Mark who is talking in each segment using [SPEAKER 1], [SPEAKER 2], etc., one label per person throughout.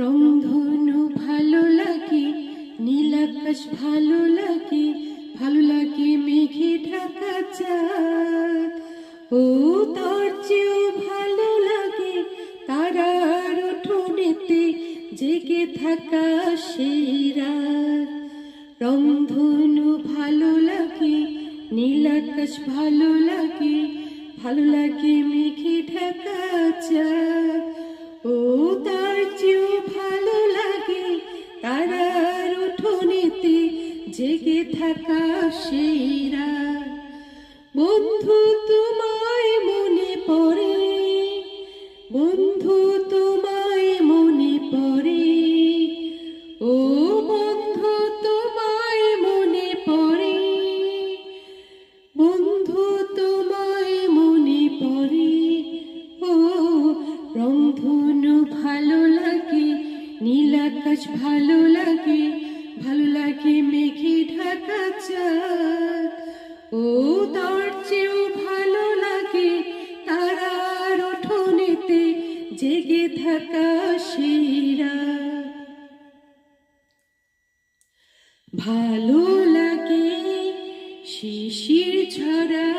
[SPEAKER 1] রংধনু ভালো লাগে নীল ভালো লাগে ভালো লাগে মেঘে ঢাকা চাঁদ। ও তার চেয়েও ভালো লাগে, তারার উঠোনেতে জেগে থাকা সেই রাত। রংধনু ভালো লাগে নীল আকাশ ভালো লাগে ভালো লাগে মেঘে ঢাকা চাঁদ। তারার উঠোনেতে জেগে থাকা সেই বন্ধু তোমায় ও ভালো লাগে তারার জেগে থাকা সেরা ভালো লাগে শিশির ছড়া,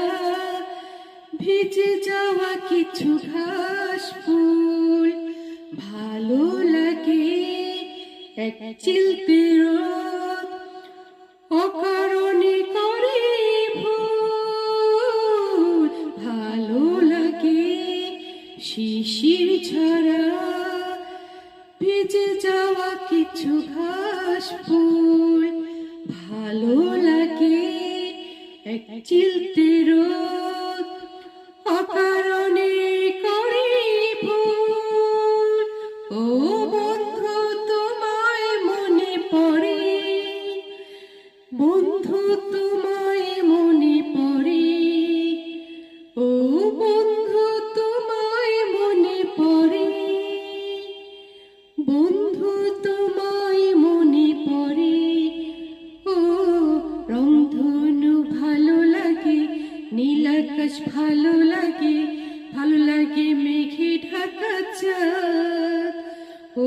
[SPEAKER 1] ভিজে যাওয়া কিছু ঘাস ফুল। ভালো লাগে এক চিলতে রোদ ভিজে যাওয়া কিছু ঘাস ফুল ভালো লাগে এক চিলতে রোদ লাগে মেঘে ঢাকা চাঁদ। ও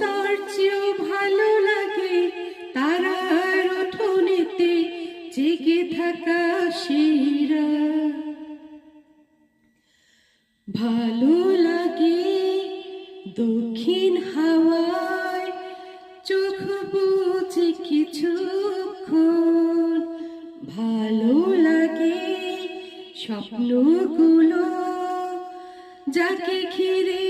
[SPEAKER 1] তার চেয়েও ভালো লাগে তারার উঠোনেতে জেগে থাকা সেরা ভালো লাগে দক্ষিণ হাওয়ায় চোখ বুঝে কিছুক্ষণ। ভালো লাগে স্বপ্নগুলো যাকে ঘিরে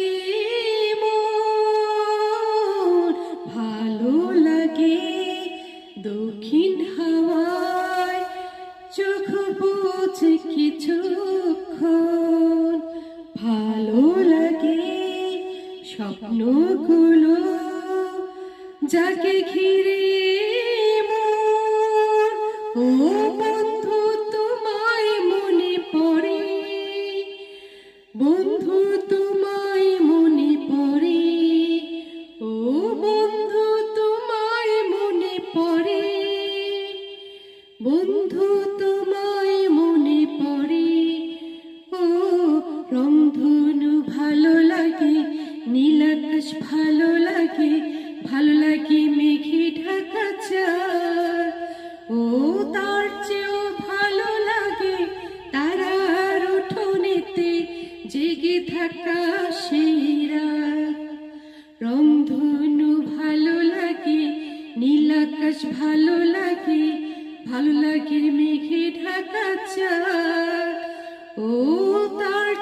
[SPEAKER 1] ভালো লাগে, দক্ষিণ হাওয়ায় চোখ বুঝে কিছুক্ষণ ভালো লাগে স্বপ্নগুলো যাকে ঘিরে ও রংধনু ভালো লাগে নীল আকাশ ভালো লাগে ভালো লাগে মেঘে ঢাকা চাঁদ। ও তার চেয়েও ভালো লাগে তারার উঠোনেতে জেগে থাকা সেরা রংধনু ভালো লাগে নীল আকাশ ভালো লাগে ভালো লাগে মেঘে ঢাকা চাঁদ। Удар